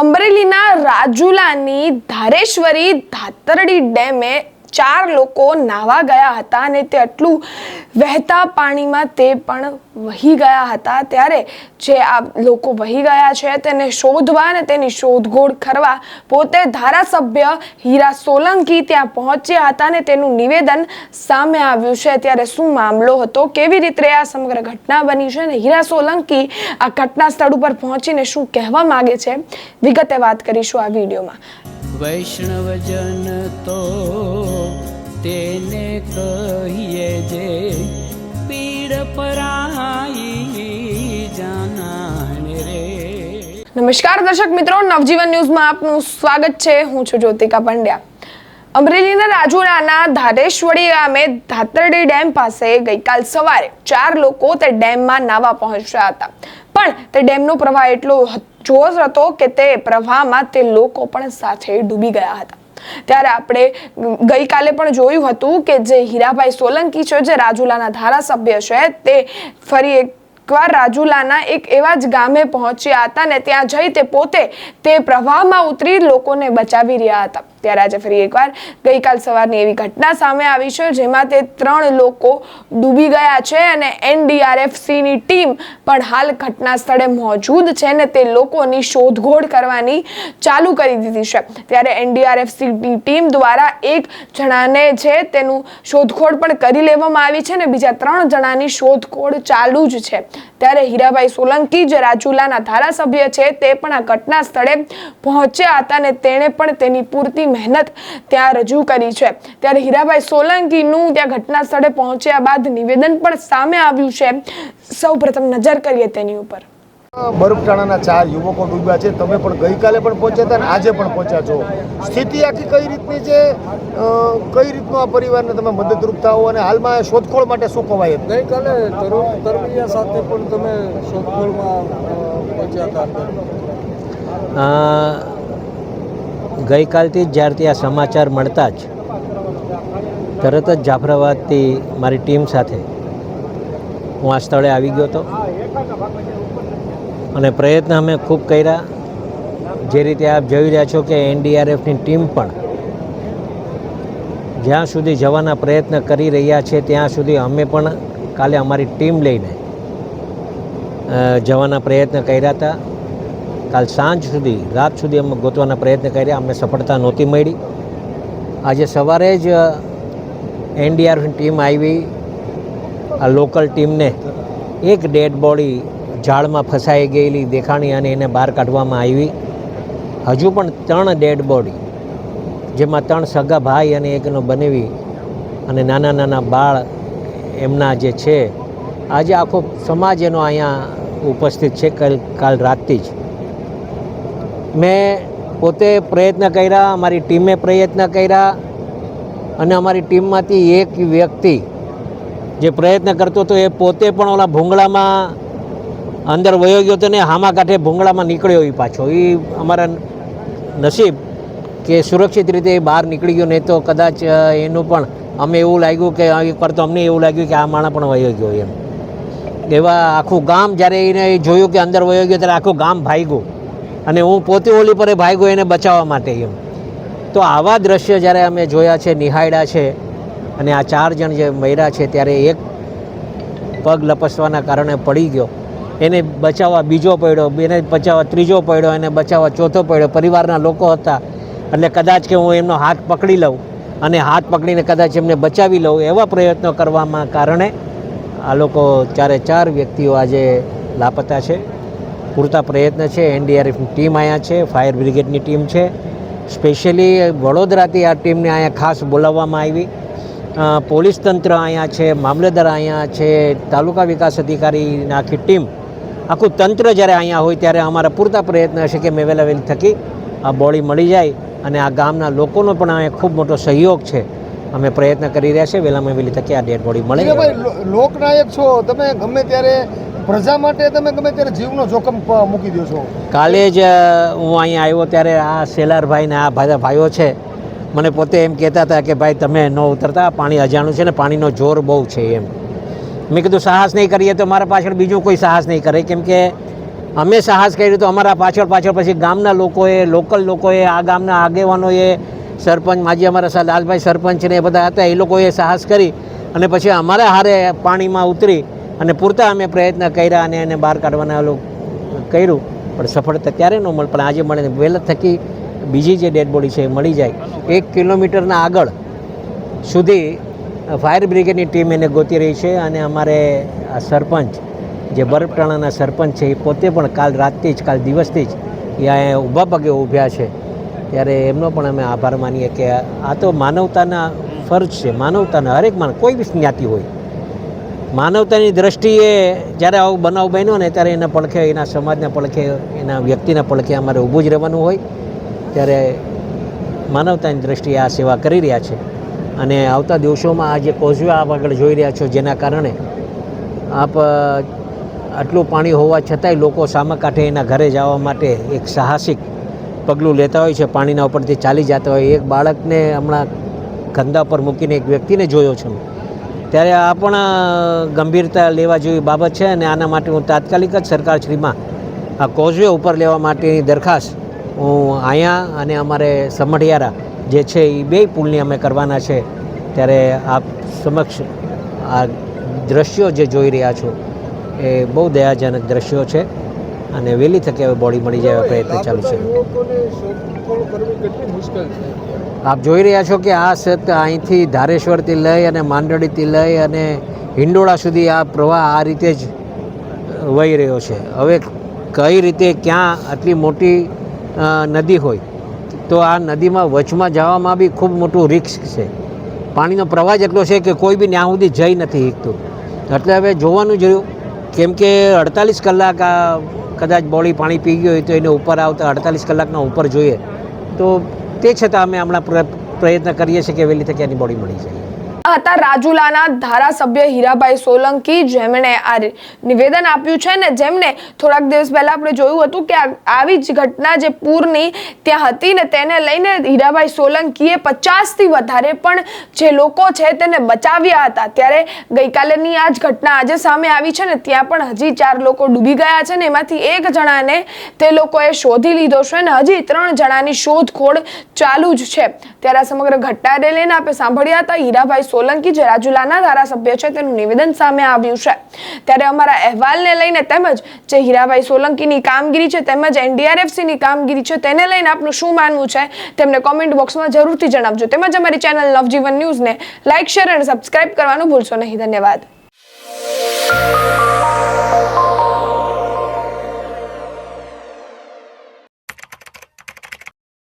અમરેલીના રાજુલાની ધારેશ્વરી ધાતરડી ડેમે ચાર લોકો નાવા ગયા હતા અને તે આટલું વહેતા પાણીમાં તે પણ વહી ગયા હતા. ત્યારે જે આ લોકો વહી ગયા છે તેને શોધવા અને તેની શોધખોળ કરવા પોતે ધારાસભ્ય હીરા સોલંકી ત્યાં પહોંચ્યા હતા અને તેનું નિવેદન સામે આવ્યું છે. ત્યારે શું મામલો હતો? કેવી રીતે આ સમગ્ર ઘટના બની છે? અને હીરા સોલંકી આ ઘટના સ્થળ ઉપર પહોંચીને શું કહેવા માગે છે? વિગતે વાત કરીશું આ વિડીયોમાં. વૈષ્ણવજન તો તેને કહીએ જે પીડ પરાઈ જાનાને રે. નમસ્કાર દર્શક મિત્રો, નવજીવન ન્યૂઝમાં આપનું સ્વાગત છે. હું છું જ્યોતિકા પંડ્યા. અમરેલીના રાજુરાના ધારેશ્વરી ગામે ધાતરડી ડેમ પાસે ગઈકાલ સવારે ચાર લોકો તે ડેમમાં નાવા પહોંચ્યા હતા. પણ તે ડેમનો પ્રવાહ એટલો જોશ હતો કે તે પ્રવાહમાં તે લોકો પણ સાથે ડૂબી ગયા હતા. ત્યારે આપણે ગઈકાલે પણ જોયું હતું કે જે હીરાભાઈ સોલંકી છે, જે રાજુલાના ધારાસભ્ય છે, તે ફરી એકવાર રાજુલાના એક એવા જ ગામે પહોંચ્યા હતા ને ત્યાં જઈ તે પોતે તે પ્રવાહમાં ઉતરી લોકોને બચાવી રહ્યા હતા. ત્યારે આજે ફરી એકવાર ગઈકાલ સવારની એવી ઘટના સામે આવી છે, જેમાં તે ત્રણ લોકો ડૂબી ગયા છે અને એનડીઆરએફસીની ટીમ પણ હાલ ઘટના સ્થળે મોજૂદ છે ને તે લોકોની શોધખોળ કરવાની ચાલુ કરી દીધી છે. ત્યારે એનડીઆરએફસીની ટીમ દ્વારા એક જણાને છે તેનું શોધખોળ પણ કરી લેવામાં આવી છે ને બીજા ત્રણ જણાની શોધખોળ ચાલુ જ છે. ત્યારે હીરાભાઈ સોલંકી જે રાજુલાના ધારાસભ્ય છે, તે પણ આ ઘટના સ્થળે પહોંચ્યા હતા અને તેણે પણ તેની પૂરતી મહેનત ત્યાં રજૂ કરી છે. ત્યારે હીરાભાઈ સોલંકીનું ત્યાં ઘટના સ્થળે પહોંચ્યા બાદ નિવેદન પણ સામે આવ્યું છે. સૌ પ્રથમ નજર કરીએ તેની ઉપર. બરફટાણાના ચાર યુવકો ડૂબ્યા છે. તમે પણ ગઈકાલે પણ પહોંચ્યા હતા અને આજે પણ પહોંચ્યા છો. સ્થિતિ આખી કઈ રીતની છે? કઈ રીતનું આ પરિવારને તમે મદદરૂપ થાઓ અને હાલમાં શોધખોળ માટે શું કવાય ગઈકાલે તરુણ તરવૈયા સાથે પણ તમે શોધખોળમાં પહોંચ્યા હતા ગઈકાલથી જ જ્યારથી આ સમાચાર મળતા જ તરત જ જાફરાબાદથી મારી ટીમ સાથે હું આ સ્થળે આવી ગયો હતો. અને પ્રયત્ન અમે ખૂબ કર્યા. જે રીતે આપ જોઈ રહ્યા છો કે એનડીઆરએફની ટીમ પણ જ્યાં સુધી જવાના પ્રયત્ન કરી રહ્યા છે, ત્યાં સુધી અમે પણ કાલે અમારી ટીમ લઈને જવાના પ્રયત્ન કર્યા હતા. કાલ સાંજ સુધી, રાત સુધી અમે ગોતવાના પ્રયત્ન કર્યા. અમને સફળતા નહોતી મળી. આજે સવારે જ એનડીઆરએફની ટીમ આવી. આ લોકલ ટીમને એક ડેડ બોડી ઝાડમાં ફસાઈ ગયેલી દેખાણી અને એને બહાર કાઢવામાં આવી. હજુ પણ ત્રણ ડેડ બોડી, જેમાં ત્રણ સગા ભાઈ અને એકનો બનેવી અને નાના નાના બાળ એમના જે છે. આજે આખો સમાજ એનો અહીંયા ઉપસ્થિત છે, કાલ કાલ રાતથી જ. મેં પોતે પ્રયત્ન કર્યા, અમારી ટીમે પ્રયત્ન કર્યા અને અમારી ટીમમાંથી એક વ્યક્તિ જે પ્રયત્ન કરતો હતો એ પોતે પણ ઓલા ભૂંગળામાં અંદર વયો ગયો હતો ને હામા કાંઠે ભૂંગળામાં નીકળ્યો એ પાછો. એ અમારા નસીબ કે સુરક્ષિત રીતે એ બહાર નીકળી ગયો, નહીં તો કદાચ એનું પણ અમે એવું લાગ્યું કે એકવાર તો અમને એવું લાગ્યું કે આ માણસ પણ વયો ગયો એમ. એવા આખું ગામ જ્યારે એને જોયું કે અંદર વયો ગયો ત્યારે આખું ગામ ભાગ્યું. અને હું પોતે ઓલી પર ભાગ્યો એને બચાવવા માટે એમ. તો આવા દ્રશ્ય જ્યારે અમે જોયા છે, નિહાળ્યા છે, અને આ ચાર જણ જે મર્યા છે, ત્યારે એક પગ લપસવાના કારણે પડી ગયો. એને બચાવવા બીજો પડ્યો, એને બચાવવા ત્રીજો પડ્યો, એને બચાવવા ચોથો પડ્યો. પરિવારના લોકો હતા. એટલે કદાચ કે હું એમનો હાથ પકડી લઉં અને હાથ પકડીને કદાચ એમને બચાવી લઉં એવા પ્રયત્નો કરવામાં કારણે આ લોકો ચારે ચાર વ્યક્તિઓ આજે લાપતા છે. પૂરતા પ્રયત્ન છે. એનડીઆરએફની ટીમ અહીંયા છે. ફાયર બ્રિગેડની ટીમ છે. સ્પેશિયલી વડોદરાથી આ ટીમને અહીંયા ખાસ બોલાવવામાં આવી. પોલીસ તંત્ર અહીંયા છે મામલતદાર અહીંયા છે તાલુકા વિકાસ અધિકારીની આખી ટીમ. આખું તંત્ર જ્યારે અહીંયા હોય ત્યારે અમારા પૂરતા પ્રયત્ન હશે કે મેં વહેલા વહેલી થકી આ બોડી મળી જાય અને આ ગામના લોકોનો પણ અહીંયા ખૂબ મોટો સહયોગ છે. અમે પ્રયત્ન કરી રહ્યા છે વહેલામાં વહેલી તકે આ ડેડ બોડી મળે લોકનાયક છો. તમે ગમે ત્યારે પ્રજા માટે તમે ગમે ત્યારે જીવનો જોખમ મૂકી દો છો. કાલે જ હું અહીંયા આવ્યો ત્યારે આ શેલારભાઈ ને આ ભાઈઓ છે, મને પોતે એમ કહેતા હતા કે, ભાઈ, તમે ન ઉતરતા, પાણી અજાણું છે ને પાણીનો જોર બહુ છે એમ. મેં કીધું, સાહસ નહીં કરીએ તો મારા પાછળ બીજું કોઈ સાહસ નહીં કરે. કેમ કે અમે સાહસ કર્યું તો અમારા પાછળ પાછળ પછી ગામના લોકોએ, લોકલ લોકોએ, આ ગામના આગેવાનોએ, સરપંચ, માજી અમારા લાલભાઈ સરપંચ ને એ બધા હતા, એ લોકોએ સાહસ કરી અને પછી અમારા હારે પાણીમાં ઉતરી અને પૂરતા અમે પ્રયત્ન કર્યા અને એને બહાર કાઢવાના કર્યું. પણ સફળતા ત્યારે ન મળે, પણ આજે મળે વહેલા થકી બીજી જે ડેડ બોડી છે એ મળી જાય. એક કિલોમીટરના આગળ સુધી ફાયર બ્રિગેડની ટીમ એને ગોતી રહી છે અને અમારે આ સરપંચ, જે બરફટાણાના સરપંચ છે એ પોતે પણ કાલ રાતથી જ, કાલ દિવસથી જ એ ઊભા પગે ઊભ્યા છે. ત્યારે એમનો પણ અમે આભાર માનીએ કે આ તો માનવતાના ફરજ છે. માનવતાના હરેક માનવ કોઈ બી જ્ઞાતિ હોય માનવતાની દ્રષ્ટિએ જ્યારે આવો બનાવ બન્યો ને ત્યારે એના પડખે, એના સમાજના પડખે, એના વ્યક્તિના પડખે અમારે ઊભું જ રહેવાનું હોય. ત્યારે માનવતાની દ્રષ્ટિએ આ સેવા કરી રહ્યા છે. અને આવતા દિવસોમાં આ જે કોઝવે આપ આગળ જોઈ રહ્યા છો, જેના કારણે આપ આટલું પાણી હોવા છતાંય લોકો સામા કાંઠે એના ઘરે જવા માટે એક સાહસિક પગલું લેતા હોય છે, પાણીના ઉપરથી ચાલી જતા હોય. એક બાળકને હમણાં કંધા પર મૂકીને એક વ્યક્તિને જોયો છું. ત્યારે આ પણ ગંભીરતા લેવા જેવી બાબત છે અને આના માટે હું તાત્કાલિક જ સરકારશ્રીમાં આ કોઝવે ઉપર લેવા માટેની દરખાસ્ત હું અહીંયા અને અમારે સમઢિયારા જે છે એ બે પુલની અમે કરવાના છે. ત્યારે આપ સમક્ષ આ દ્રશ્યો જે જોઈ રહ્યા છો એ બહુ દયાજનક દ્રશ્યો છે. અને વહેલી તકે હવે બોડી મળી જાય એવા પ્રયત્ન ચાલુ છે. આપ જોઈ રહ્યા છો કે આ સત અહીંથી ધારેશ્વરથી લઈ અને માંડળીથી લઈ અને હિંડોળા સુધી આ પ્રવાહ આ રીતે જ વહી રહ્યો છે. હવે કઈ રીતે ક્યાં આટલી મોટી નદી હોય તો આ નદીમાં વચમાં જવામાં બી ખૂબ મોટું રિસ્ક છે. પાણીનો પ્રવાહ જ એટલો છે કે કોઈ બી ત્યાં સુધી જઈ નથી શકતું. એટલે હવે જોવાનું જોયું કેમ કે અડતાલીસ કલાક આ કદાચ બોડી પાણી પી ગયું હોય તો એને ઉપર આવતા અડતાલીસ કલાકના ઉપર જોઈએ. તો તે છતાં અમે હમણાં પ્ર- પ્રયત્ન કરીએ છીએ કે વહેલી તકે એની બોડી મળી જાય. હતા રાજુલાના ધારાસભ્ય હીરાભાઈ સોલંકી, જેમણે આ નિવેદન આપ્યું છે ને જેમને થોડાક દિવસ પહેલા આપણે જોયું હતું કે આવી જ ઘટના જે પૂરની ત્યાં હતી ને તેને લઈને હીરાભાઈ સોલંકીએ પચાસથી વધારે પણ જે લોકો છે તેને બચાવ્યા હતા. ત્યારે ગઈકાલેની આ જ ઘટના આજે સામે આવી છે ને ત્યાં પણ હજી ચાર લોકો ડૂબી ગયા છે ને એમાંથી એક જણાને તે લોકોએ શોધી લીધો છે ને હજી ત્રણ જણાની શોધખોળ ચાલુ જ છે. ત્યારે સમગ્ર ઘટનાને લઈને આપણે સાંભળ્યા હતા હીરાભાઈ સોલંકી જે રાજુલાના ધારાસભ્ય છે તેનું નિવેદન સામે આવ્યું છે. ત્યારે અમારા અહેવાલને લઈને તેમજ જે હીરાભાઈ સોલંકીની કામગીરી છે તેમજ એનડીઆરએફસીની કામગીરી છે તેને લઈને આપનું શું માનવું છે તેમને કોમેન્ટ બોક્સમાં જરૂરથી જણાવજો. તેમજ અમારી ચેનલ નવજીવન ન્યૂઝને લાઇક શેર અને સબસ્ક્રાઇબ કરવાનું ભૂલશો નહીં. ધન્યવાદ.